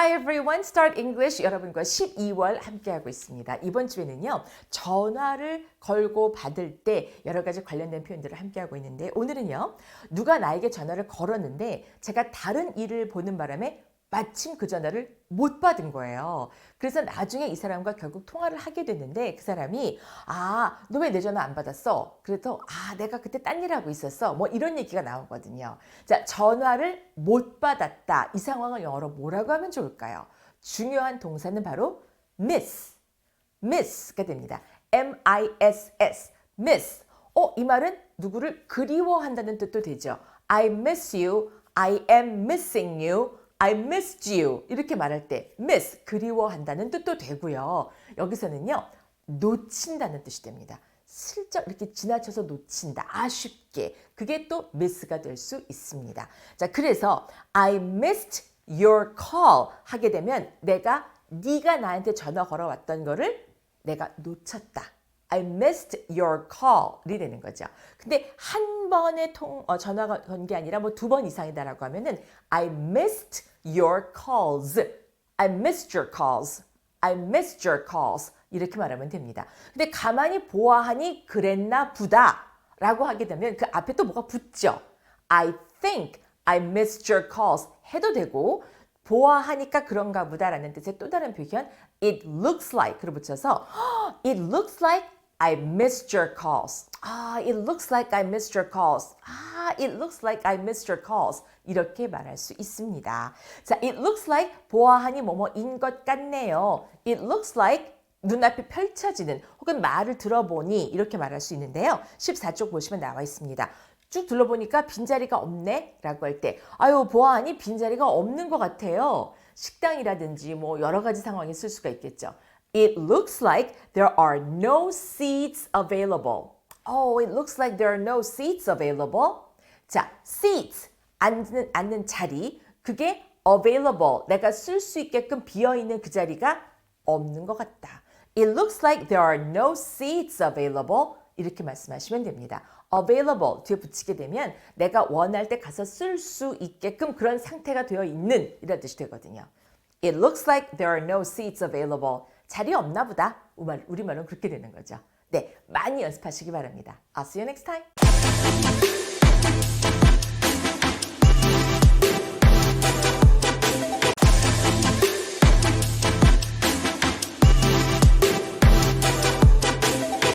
Hi everyone, Start English 여러분과 12월 함께하고 있습니다. 이번 주에는요, 전화를 걸고 받을 때 여러 가지 관련된 표현들을 함께하고 있는데 오늘은요, 누가 나에게 전화를 걸었는데 제가 다른 일을 보는 바람에 마침 그 전화를 못 받은 거예요. 그래서 나중에 이 사람과 결국 통화를 하게 됐는데 그 사람이 아, 너 왜 내 전화 안 받았어? 그래서 아, 내가 그때 딴 일 하고 있었어. 뭐 이런 얘기가 나오거든요. 자, 전화를 못 받았다. 이 상황을 영어로 뭐라고 하면 좋을까요? 중요한 동사는 바로 miss. miss가 됩니다. M-I-S-S. miss. 어, 이 말은 누구를 그리워한다는 뜻도 되죠. I miss you. I am missing you. I missed you. 이렇게 말할 때 miss 그리워한다는 뜻도 되고요. 여기서는요. 놓친다는 뜻이 됩니다. 슬쩍 이렇게 지나쳐서 놓친다. 아쉽게. 그게 또 miss가 될 수 있습니다. 자, 그래서 I missed your call 하게 되면 내가 네가 나한테 전화 걸어왔던 거를 내가 놓쳤다. I missed your call이 되는 거죠. 근데 한 번에 통, 어, 전화가 건 게 아니라 뭐 두 번 이상이다라고 하면은 I missed your calls. I missed your calls. I missed your calls. 이렇게 말하면 됩니다. 근데 가만히 보아하니 그랬나 보다 라고 하게 되면 그 앞에 또 뭐가 붙죠. I think I missed your calls 해도 되고 보아하니까 그런가 보다라는 뜻의 또 다른 표현 it looks like를 붙여서 it looks like I missed your calls. 아, it looks like I missed your calls. 아, it looks like I missed your calls. 이렇게 말할 수 있습니다. 자, it looks like 보아하니 뭐뭐인 것 같네요. It looks like 눈앞이 펼쳐지는 혹은 말을 들어보니 이렇게 말할 수 있는데요. 14쪽 보시면 나와 있습니다. 쭉 둘러보니까 빈자리가 없네 라고 할 때 아유 보아하니 빈자리가 없는 것 같아요. 식당이라든지 뭐 여러 가지 상황이 쓸 수가 있겠죠. It looks like there are no seats available. Oh, it looks like there are no seats available. 자, seats 앉는 앉는 자리 그게 available 내가 쓸 수 있게끔 비어 있는 그 자리가 없는 것 같다. It looks like there are no seats available. 이렇게 말씀하시면 됩니다. available 뒤에 붙이게 되면 내가 원할 때 가서 쓸 수 있게끔 그런 상태가 되어 있는 이런 뜻이 되거든요. It looks like there are no seats available. 자리 없나 보다. 우리말은 그렇게 되는 거죠. 네, 많이 연습하시기 바랍니다. I'll see you next time.